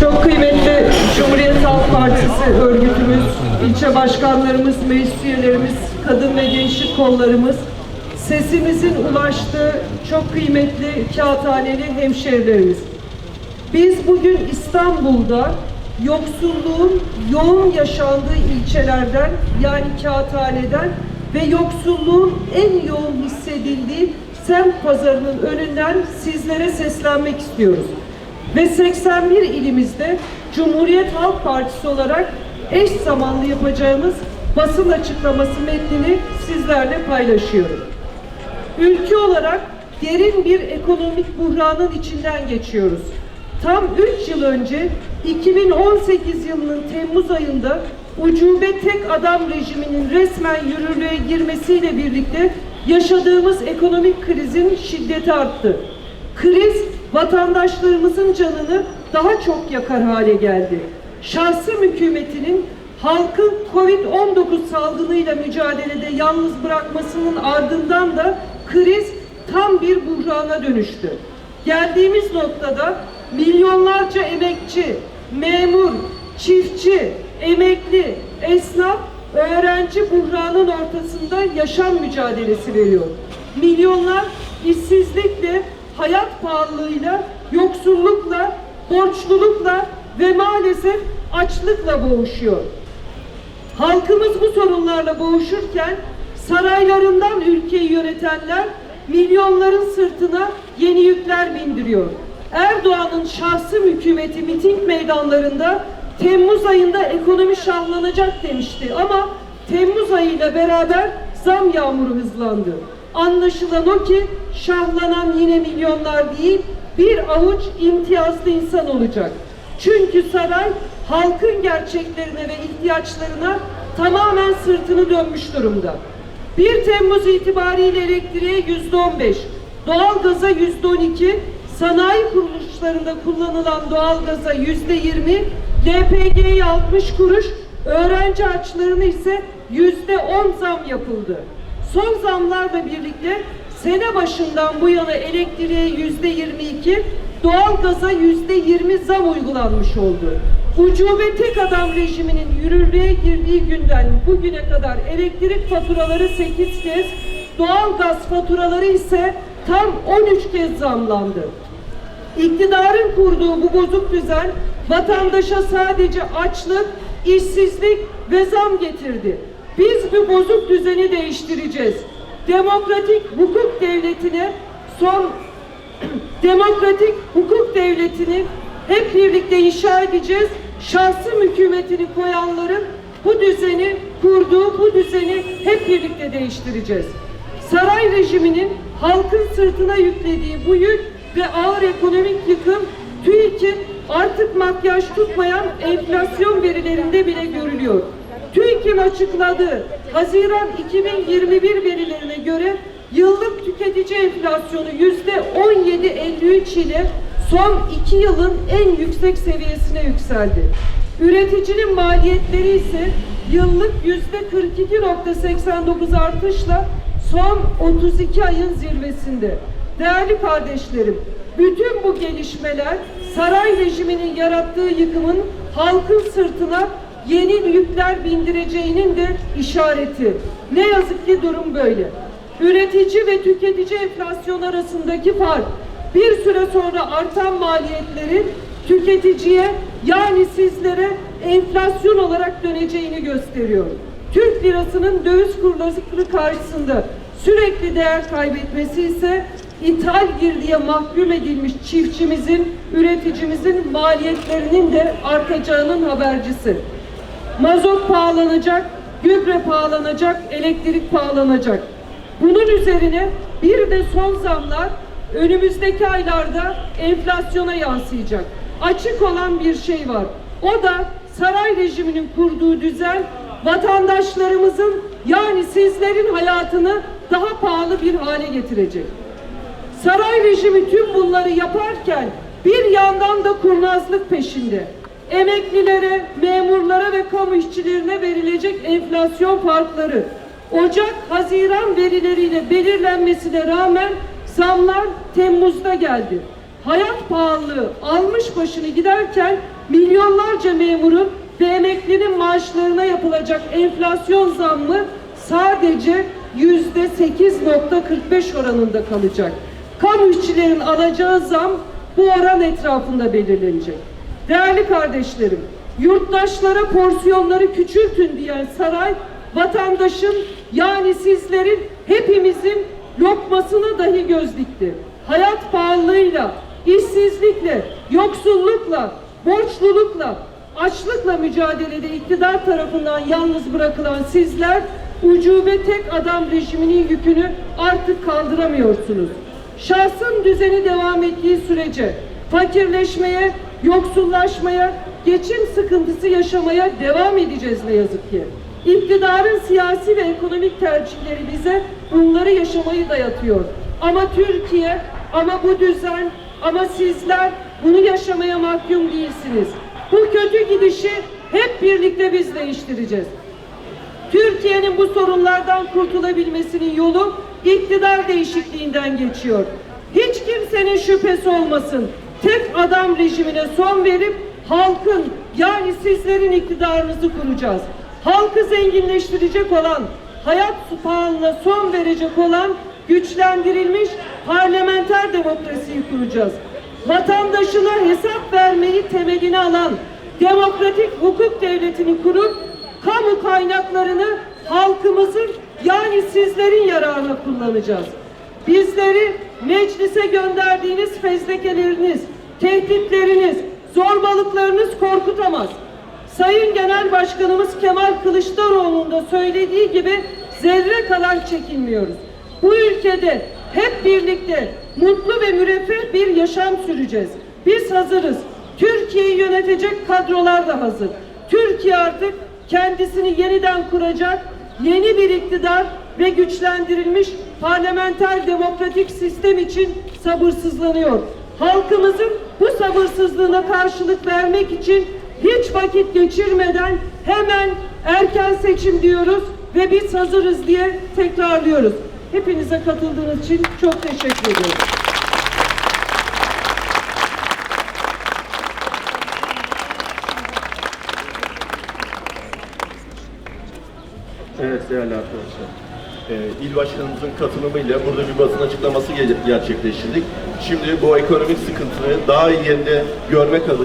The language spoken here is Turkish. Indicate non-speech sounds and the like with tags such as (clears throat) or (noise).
Çok kıymetli Cumhuriyet Halk Partisi örgütümüz, ilçe başkanlarımız, meclis üyelerimiz, kadın ve gençlik kollarımız, sesimizin ulaştığı çok kıymetli kağıthaneli hemşehrilerimiz. Biz bugün İstanbul'da yoksulluğun yoğun yaşandığı ilçelerden yani kağıthaneden ve yoksulluğun en yoğun hissedildiği semt pazarının önünden sizlere seslenmek istiyoruz. Ve 81 ilimizde Cumhuriyet Halk Partisi olarak eş zamanlı yapacağımız basın açıklaması metnini sizlerle paylaşıyorum. Ülke olarak derin bir ekonomik buhranın içinden geçiyoruz. Tam 3 yıl önce 2018 yılının Temmuz ayında ucube tek adam rejiminin resmen yürürlüğe girmesiyle birlikte yaşadığımız ekonomik krizin şiddeti arttı. Kriz vatandaşlarımızın canını daha çok yakar hale geldi. Şahsım hükümetinin halkı Covid-19 salgınıyla mücadelede yalnız bırakmasının ardından da kriz tam bir buhrana dönüştü. Geldiğimiz noktada milyonlarca emekçi, memur, çiftçi, emekli, esnaf, öğrenci buhranın ortasında yaşam mücadelesi veriyor. Milyonlar işsizlikle, pahalılığıyla, yoksullukla, borçlulukla ve maalesef açlıkla boğuşuyor. Halkımız bu sorunlarla boğuşurken saraylarından ülkeyi yönetenler milyonların sırtına yeni yükler bindiriyor. Erdoğan'ın şahsım hükümeti miting meydanlarında Temmuz ayında ekonomi şahlanacak demişti ama Temmuz ayıyla beraber zam yağmuru hızlandı. Anlaşılan o ki şahlanan yine milyonlar değil bir avuç imtiyazlı insan olacak. Çünkü saray halkın gerçeklerine ve ihtiyaçlarına tamamen sırtını dönmüş durumda. 1 Temmuz itibariyle elektriğe yüzde 15, doğalgaza yüzde 12, sanayi kuruluşlarında kullanılan doğalgaza yüzde 20, LPG'ye 60 kuruş, öğrenci harçlarına ise yüzde 10 zam yapıldı. Son zamlarla birlikte sene başından bu yana elektriğe yüzde 22, doğalgaza yüzde 20 zam uygulanmış oldu. Ucube tek adam rejiminin yürürlüğe girdiği günden bugüne kadar elektrik faturaları 8 kez, doğalgaz faturaları ise tam 13 kez zamlandı. İktidarın kurduğu bu bozuk düzen vatandaşa sadece açlık, işsizlik ve zam getirdi. Biz bu bozuk düzeni değiştireceğiz. Demokratik hukuk devletine son (clears throat) demokratik hukuk devletini hep birlikte inşa edeceğiz. Şahsım hükümetini koyanların bu düzeni kurduğu bu düzeni hep birlikte değiştireceğiz. Saray rejiminin halkın sırtına yüklediği bu yük ve ağır ekonomik yıkım TÜİK'in artık makyaj tutmayan enflasyon verilerinde bile görülüyor. TÜİK'in açıkladığı Haziran 2021 verilerine göre yıllık tüketici enflasyonu yüzde 17.53 ile son iki yılın en yüksek seviyesine yükseldi. Üreticinin maliyetleri ise yıllık yüzde 42.89 artışla son 32 ayın zirvesinde. Değerli kardeşlerim, bütün bu gelişmeler saray rejiminin yarattığı yıkımın halkın sırtına yeni yükler bindireceğinin de işareti. Ne yazık ki durum böyle. Üretici ve tüketici enflasyon arasındaki fark bir süre sonra artan maliyetlerin tüketiciye yani sizlere enflasyon olarak döneceğini gösteriyor. Türk lirasının döviz kurları karşısında sürekli değer kaybetmesi ise ithal girdiye mahkum edilmiş çiftçimizin, üreticimizin maliyetlerinin de artacağının habercisi. Mazot pahalanacak, gübre pahalanacak, elektrik pahalanacak. Bunun üzerine bir de son zamlar önümüzdeki aylarda enflasyona yansıyacak. Açık olan bir şey var. O da saray rejiminin kurduğu düzen vatandaşlarımızın yani sizlerin hayatını daha pahalı bir hale getirecek. Saray rejimi tüm bunları yaparken bir yandan da kurnazlık peşinde. Emeklilere, memurlara ve kamu işçilerine verilecek enflasyon farkları Ocak, Haziran verileriyle belirlenmesine rağmen zamlar Temmuz'da geldi. Hayat pahalılığı almış başını giderken milyonlarca memurun ve emeklinin maaşlarına yapılacak enflasyon zammı sadece yüzde 8.45 oranında kalacak. Kamu işçilerin alacağı zam bu oran etrafında belirlenecek. Değerli kardeşlerim, yurttaşlara porsiyonları küçültün diyen saray, vatandaşın yani sizlerin hepimizin lokmasına dahi göz dikti. Hayat pahalılığıyla, işsizlikle, yoksullukla, borçlulukla, açlıkla mücadelede iktidar tarafından yalnız bırakılan sizler, ucube tek adam rejiminin yükünü artık kaldıramıyorsunuz. Şahsın düzeni devam ettiği sürece fakirleşmeye, yoksullaşmaya, geçim sıkıntısı yaşamaya devam edeceğiz ne yazık ki. İktidarın siyasi ve ekonomik tercihleri bize bunları yaşamayı dayatıyor. Ama Türkiye, ama bu düzen, ama sizler bunu yaşamaya mahkum değilsiniz. Bu kötü gidişi hep birlikte biz değiştireceğiz. Türkiye'nin bu sorunlardan kurtulabilmesinin yolu iktidar değişikliğinden geçiyor. Hiç kimsenin şüphesi olmasın. Tek adam rejimine son verip halkın yani sizlerin iktidarınızı kuracağız. Halkı zenginleştirecek olan, hayat pahalılığına son verecek olan güçlendirilmiş parlamenter demokrasiyi kuracağız. Vatandaşına hesap vermeyi temelini alan demokratik hukuk devletini kurup kamu kaynaklarını halkımızın yani sizlerin yararına kullanacağız. Bizleri meclise gönderdiğiniz fezlekeleriniz, tehditleriniz, zorbalıklarınız korkutamaz. Sayın Genel Başkanımız Kemal Kılıçdaroğlu'nun da söylediği gibi zerre kadar çekinmiyoruz. Bu ülkede hep birlikte mutlu ve müreffeh bir yaşam süreceğiz. Biz hazırız. Türkiye'yi yönetecek kadrolar da hazır. Türkiye artık kendisini yeniden kuracak yeni bir iktidar ve güçlendirilmiş parlamenter demokratik sistem için sabırsızlanıyor. Halkımızın bu sabırsızlığına karşılık vermek için hiç vakit geçirmeden hemen erken seçim diyoruz ve biz hazırız diye tekrarlıyoruz. Hepinize katıldığınız için çok teşekkür ediyorum. Evet değerli arkadaşlar. Ee, il başkanımızın katılımıyla burada bir basın açıklaması ge- gerçekleştirdik. Şimdi bu ekonomik sıkıntıyı daha iyi yerinde görmek adına